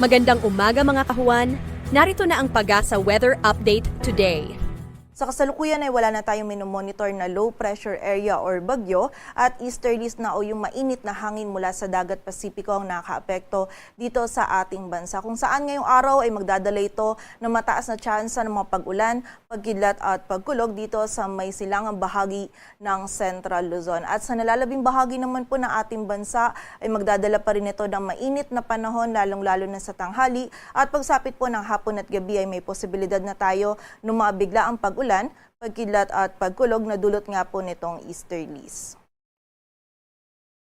Magandang umaga mga kahuan. Narito na ang Pagasa Weather Update today. Sa kasalukuyan ay wala na tayong minomonitor na low pressure area or bagyo at easterlies na o yung mainit na hangin mula sa dagat Pasipiko ang nakaapekto dito sa ating bansa. Kung saan ngayong araw ay magdadala ito ng mataas na tsansa ng mga pag-ulan, pagkidlat at pagkulog dito sa may silangang bahagi ng Central Luzon. At sa nalalabing bahagi naman po ng ating bansa ay magdadala pa rin ito ng mainit na panahon lalong-lalo na sa tanghali at pagsapit po ng hapon at gabi ay may posibilidad na tayo ng mga biglaang pag-ulan pagkidlat at pagkulog na dulot nga po nitong easterlies.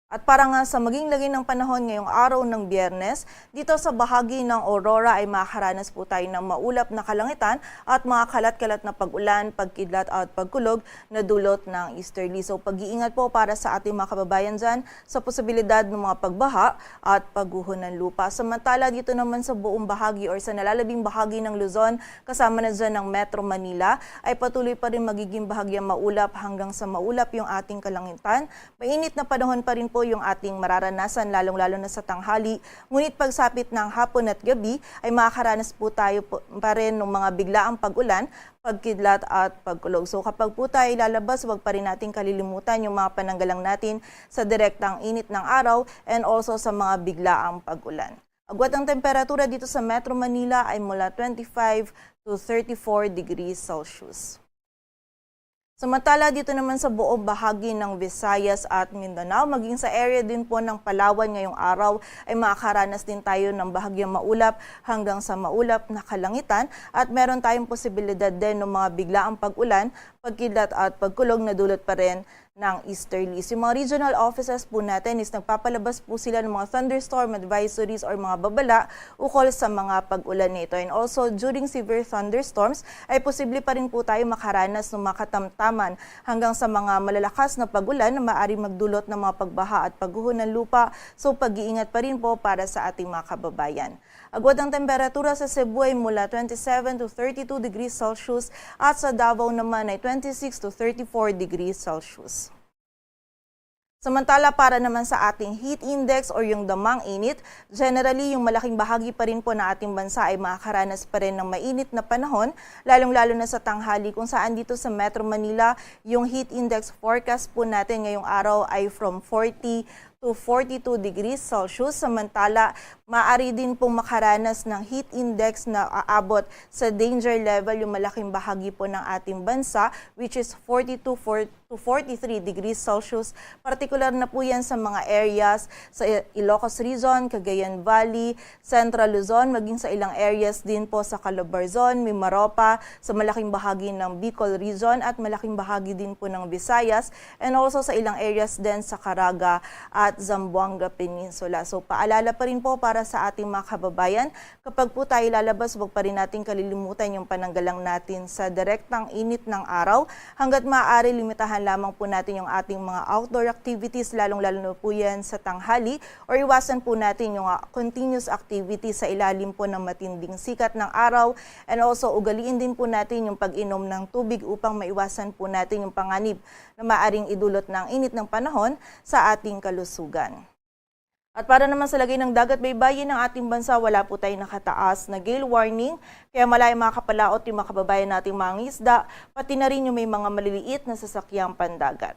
At para nga sa maging lagay ng panahon ngayong araw ng biyernes, dito sa bahagi ng Aurora ay makakaranas po tayo ng maulap na kalangitan at mga kalat-kalat na pag-ulan, pagkidlat at pagkulog na dulot ng easterly. So pag-iingat po para sa ating mga kababayan dyan sa posibilidad ng mga pagbaha at pagguho ng lupa. Samantala dito naman sa buong bahagi or sa nalalabing bahagi ng Luzon, kasama na dyan ng Metro Manila, ay patuloy pa rin magiging bahagyang maulap hanggang sa maulap yung ating kalangitan. Mainit na panahon pa rin po yung ating mararanasan, lalong-lalo na sa tanghali. Ngunit pagsapit ng hapon at gabi, ay makakaranas po tayo po, pa rin ng mga biglaang pag-ulan, pagkidlat at pagkulog. So kapag po tayo lalabas, huwag pa rin natin kalilimutan yung mga pananggalang natin sa direktang init ng araw and also sa mga biglaang pag-ulan. Agwat ang temperatura dito sa Metro Manila ay mula 25 to 34 degrees Celsius. Samantala dito naman sa buong bahagi ng Visayas at Mindanao, maging sa area din po ng Palawan ngayong araw ay makakaranas din tayo ng bahagyang maulap hanggang sa maulap na kalangitan at meron tayong posibilidad din ng mga biglaang pag-ulan, pagkidlat at pagkulog na dulot pa rin ng easterlies. Yung mga regional offices po natin is nagpapalabas po sila ng mga thunderstorm advisories or mga babala ukol sa mga pag-ulan nito. And also, during severe thunderstorms, ay posible pa rin po tayo makaranas ng mga katamtaman hanggang sa mga malalakas na pag-ulan na maaari magdulot ng mga pagbaha at pagguho ng lupa. So, pag-iingat pa rin po para sa ating mga kababayan. Agwad ang temperatura sa Cebu ay mula 27 to 32 degrees Celsius at sa Davao naman ay 26 to 34 degrees Celsius. Samantala para naman sa ating heat index or yung damang init, generally yung malaking bahagi pa rin po na ating bansa ay makakaranas pa rin ng mainit na panahon, lalong-lalo na sa tanghali kung saan dito sa Metro Manila, yung heat index forecast po natin ngayong araw ay from 40 to 42 degrees Celsius. Samantala, maaari din pong makaranas ng heat index na aabot sa danger level yung malaking bahagi po ng ating bansa which is 42 to 43 degrees Celsius. Partikular na po yan sa mga areas sa Ilocos Region, Cagayan Valley, Central Luzon, maging sa ilang areas din po sa Calabarzon, Mimaropa, sa malaking bahagi ng Bicol Region at malaking bahagi din po ng Visayas and also sa ilang areas din sa Caraga at Zamboanga Peninsula. So paalala pa rin po para sa ating mga kababayan, kapag po tayo lalabas, huwag pa rin natin kalilimutan yung pananggalang natin sa direktang init ng araw. Hanggat maaari, limitahan lamang po natin yung ating mga outdoor activities, lalong-lalo na po yan sa tanghali, or iwasan po natin yung uh, continuous activity sa ilalim po ng matinding sikat ng araw, and also ugaliin din po natin yung pag-inom ng tubig upang maiwasan po natin yung panganib na maaring idulot ng init ng panahon sa ating kalusugan. At para naman sa lagay ng dagat baybayin ng ating bansa, wala po tayong nakataas na gale warning. Kaya malay makakapalaot yung mga kababayan nating mga isda, pati na rin yung may mga maliliit na sasakyang pandagat.